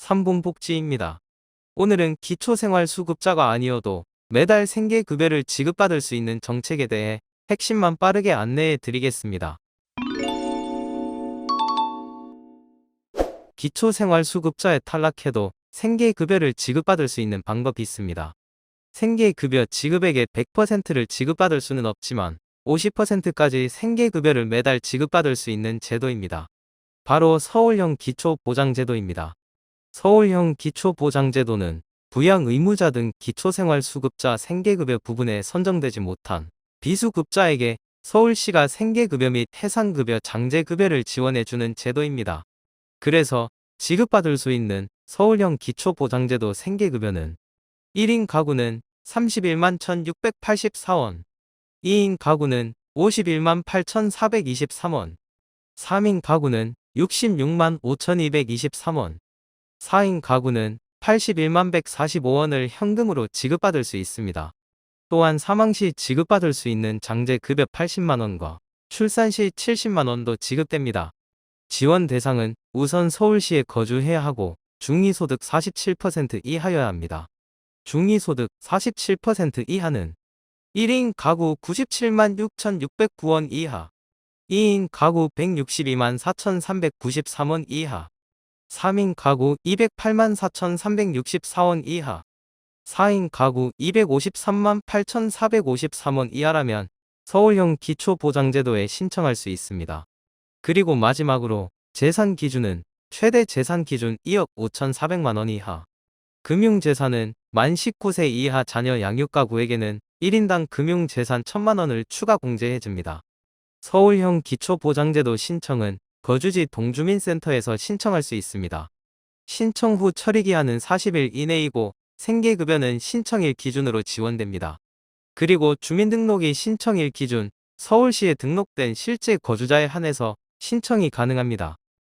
3분복지입니다. 오늘은 기초생활수급자가 아니어도 매달 생계급여를 지급받을 수 있는 정책에 대해 핵심만 빠르게 안내해 드리겠습니다. 기초생활수급자에 탈락해도 생계급여를 지급받을 수 있는 방법이 있습니다. 생계급여 지급액의 100%를 지급받을 수는 없지만 50%까지 생계급여를 매달 지급받을 수 있는 제도입니다. 바로 서울형 기초보장제도입니다. 서울형 기초보장제도는 부양 의무자 등 기초생활수급자 생계급여 부분에 선정되지 못한 비수급자에게 서울시가 생계급여 및 해상급여 장제급여를 지원해주는 제도입니다. 그래서 지급받을 수 있는 서울형 기초보장제도 생계급여는 1인 가구는 31만 1684원, 2인 가구는 51만 8423원, 3인 가구는 66만 5223원, 4인 가구는 81만 145원을 현금으로 지급받을 수 있습니다. 또한 사망 시 지급받을 수 있는 장제 급여 80만원과 출산 시 70만원도 지급됩니다. 지원 대상은 우선 서울시에 거주해야 하고 중위소득 47% 이하여야 합니다. 중위소득 47% 이하는 1인 가구 97만 6,609원 이하, 2인 가구 162만 4,393원 이하, 3인 가구 208만 4,364원 이하, 4인 가구 253만 8,453원 이하라면 서울형 기초보장제도에 신청할 수 있습니다. 그리고 마지막으로 재산 기준은 최대 재산 기준 2억 5,400만 원 이하. 금융재산은 만 19세 이하 자녀 양육가구에게는 1인당 금융재산 1천만 원을 추가 공제해줍니다. 서울형 기초보장제도 신청은 거주지 동주민센터에서 신청할 수 있습니다. 신청 후 처리기한은 40일 이내이고 생계급여는 신청일 기준으로 지원됩니다. 그리고 주민등록이 신청일 기준 서울시에 등록된 실제 거주자에 한해서 신청이 가능합니다.